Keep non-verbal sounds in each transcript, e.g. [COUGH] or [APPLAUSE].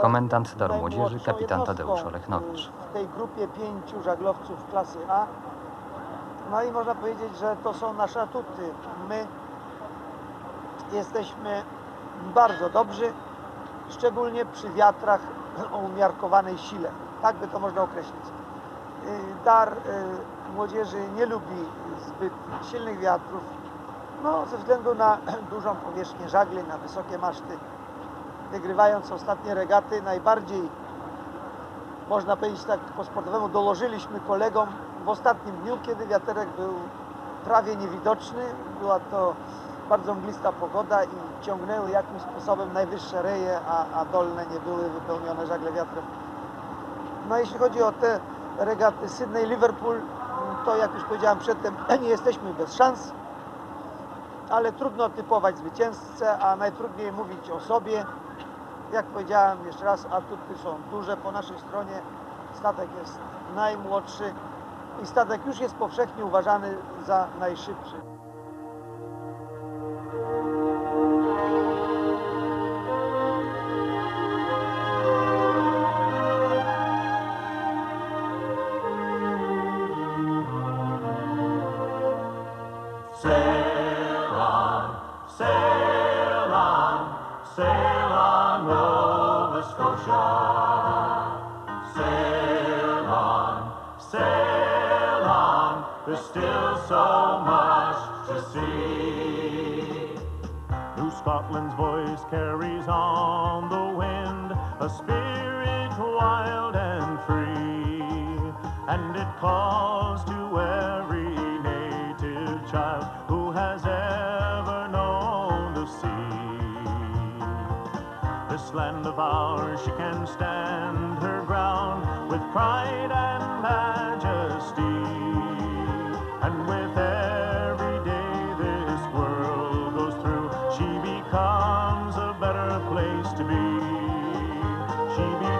Komendant Daru Młodzieży, kapitan Tadeusz Olechnowicz. e, W tej grupie pięciu żaglowców klasy A. No i można powiedzieć, że to są nasze atuty. My jesteśmy bardzo dobrzy, szczególnie przy wiatrach o umiarkowanej sile. Tak by to można określić. Y, Dar y, młodzieży nie lubi zbyt silnych wiatrów, no, ze względu na [CLEARS THROAT] dużą powierzchnię żagli, na wysokie maszty. Wygrywając ostatnie regaty, najbardziej, można powiedzieć tak po sportowemu, dołożyliśmy kolegom w ostatnim dniu, kiedy wiaterek był prawie niewidoczny. Była to bardzo mglista pogoda i ciągnęły jakimś sposobem najwyższe reje, a, a dolne nie były wypełnione żagle wiatrem. No jeśli chodzi o te regaty Sydney-Liverpool, to jak już powiedziałem przedtem, [CLEARS THROAT] nie jesteśmy bez szans, ale trudno typować zwycięzcę, a najtrudniej mówić o sobie. Jak powiedziałem jeszcze raz, atuty są duże po naszej stronie. Statek jest najmłodszy i statek już jest powszechnie uważany za najszybszy. Sail Sail on, sail on, there's still so much to see. New Scotland's voice carries on the wind, a spirit wild and free, and it calls to every native child land of ours, she can stand her ground with pride and majesty. And with every day this world goes through, she becomes a better place to be. She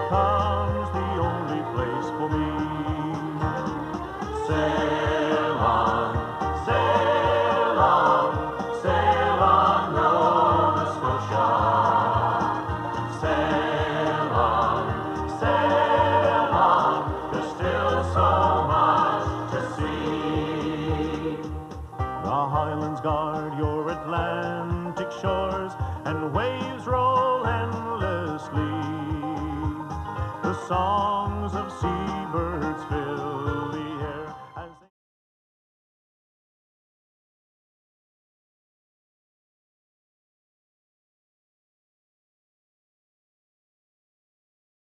The Highlands guard your Atlantic shores, and waves roll endlessly. The song